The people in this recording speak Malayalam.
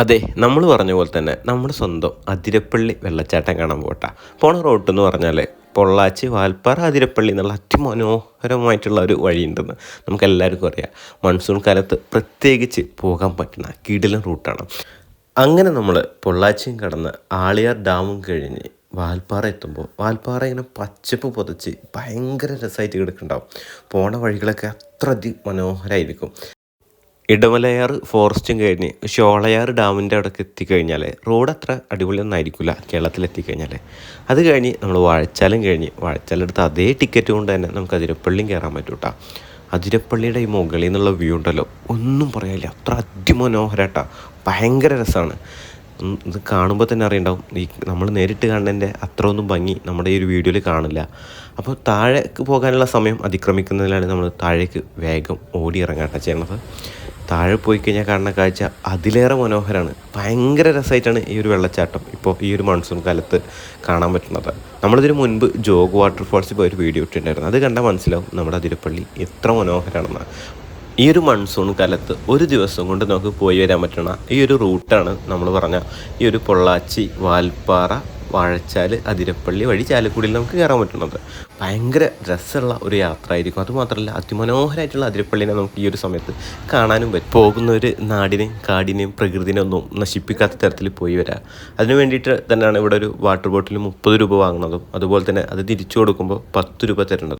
അതെ നമ്മൾ പറഞ്ഞ പോലെ തന്നെ നമ്മുടെ സ്വന്തം അതിരപ്പള്ളി വെള്ളച്ചാട്ടം കാണാൻ പോട്ടാ പോണ റോട്ട് എന്ന് പറഞ്ഞാൽ പൊള്ളാച്ചി വാൽപ്പാറ അതിരപ്പള്ളി എന്നുള്ള അതിമനോഹരമായിട്ടുള്ള ഒരു വഴിയുണ്ടെന്ന് നമുക്ക് എല്ലാവർക്കും അറിയാം. മൺസൂൺ കാലത്ത് പ്രത്യേകിച്ച് പോകാൻ പറ്റുന്ന കിടിലൻ റൂട്ടാണ് അങ്ങനെ നമ്മൾ പൊള്ളാച്ചിയും കടന്ന് ആളിയാർ ഡാമും കഴിഞ്ഞ് വാൽപ്പാറ എത്തുമ്പോൾ വാൽപ്പാറ ഇങ്ങനെ പച്ചപ്പ് പുതച്ച് ഭയങ്കര രസമായിട്ട് കിടക്കുന്നുണ്ടാവും. പോണ വഴികളൊക്കെ അത്ര അതി മനോഹരമായിരിക്കും ഇടമലയാർ ഫോറസ്റ്റും കഴിഞ്ഞ് ഷോളയാർ ഡാമിന്റെ അവിടേക്ക് എത്തിക്കഴിഞ്ഞാൽ റോഡ് അത്ര അടിപൊളിയൊന്നും ആയിരിക്കില്ല കേരളത്തിൽ എത്തിക്കഴിഞ്ഞാൽ അത് കഴിഞ്ഞ് നമ്മൾ വാഴച്ചാലും കഴിഞ്ഞ് വാഴച്ചാലെടുത്ത് അതേ ടിക്കറ്റ് കൊണ്ട് തന്നെ നമുക്ക് അതിരപ്പള്ളിയും കയറാൻ പറ്റും കേട്ടോ അതിരപ്പള്ളിയുടെ ഈ മുകളിൽ നിന്നുള്ള വ്യൂ ഉണ്ടല്ലോ ഒന്നും പറയാനില്ല. അത്ര അതിമനോഹരട്ടാ ഭയങ്കര രസമാണ്. ഇത് കാണുമ്പോൾ തന്നെ അറിയണ്ടാവും. ഈ നമ്മൾ നേരിട്ട് കാണുന്നതിന്റെ അത്ര ഒന്നും ഭംഗി നമ്മുടെ ഈ ഒരു വീഡിയോയിൽ കാണില്ല. അപ്പോൾ താഴേക്ക് പോകാനുള്ള സമയം അതിക്രമിക്കുന്നതിലാണ് നമ്മൾ താഴേക്ക് വേഗം ഓടി ഇറങ്ങാട്ടെ ചെയ്യണത്. താഴെ പോയി കഴിഞ്ഞാൽ കാണുന്ന കാഴ്ച അതിലേറെ മനോഹരമാണ് ഭയങ്കര രസമായിട്ടാണ് ഈ ഒരു വെള്ളച്ചാട്ടം ഇപ്പോൾ ഈ ഒരു മൺസൂൺ കാലത്ത് കാണാൻ പറ്റുന്നത്. നമ്മളിതിന് മുൻപ് ജോഗ് വാട്ടർഫോൾസ് പോയി ഒരു വീഡിയോ ഇട്ടിട്ടുണ്ടായിരുന്നു. അത് കണ്ടാൽ മനസ്സിലാവും നമ്മുടെ അതിരപ്പള്ളി എത്ര മനോഹരമാണെന്ന് ഈ ഒരു മൺസൂൺ കാലത്ത് ഒരു ദിവസം കൊണ്ട് നമുക്ക് പോയി വരാൻ പറ്റണ ഈ ഒരു റൂട്ടാണ് നമ്മൾ പറഞ്ഞ ഈ ഒരു പൊള്ളാച്ചി വാൽപ്പാറ വാഴച്ചാൽ അതിരപ്പള്ളി വഴി ചാലക്കുടിയിൽ നമുക്ക് കയറാൻ പറ്റുന്നത്. ഭയങ്കര രസമുള്ള ഒരു യാത്ര ആയിരിക്കും അതുമാത്രമല്ല അതിമനോഹരമായിട്ടുള്ള അതിരപ്പള്ളിനെ നമുക്ക് ഈ ഒരു സമയത്ത് കാണാനും പറ്റും. പോകുന്ന ഒരു നാടിനെയും കാടിനെയും പ്രകൃതിനെ ഒന്നും നശിപ്പിക്കാത്ത തരത്തിൽ പോയി വരാം. അതിന് വേണ്ടിയിട്ട് തന്നെയാണ് ഇവിടെ ഒരു വാട്ടർ ബോട്ടിൽ മുപ്പത് രൂപ വാങ്ങുന്നതും അതുപോലെ തന്നെ അത് തിരിച്ചു കൊടുക്കുമ്പോൾ പത്ത് രൂപ തരുന്നത്.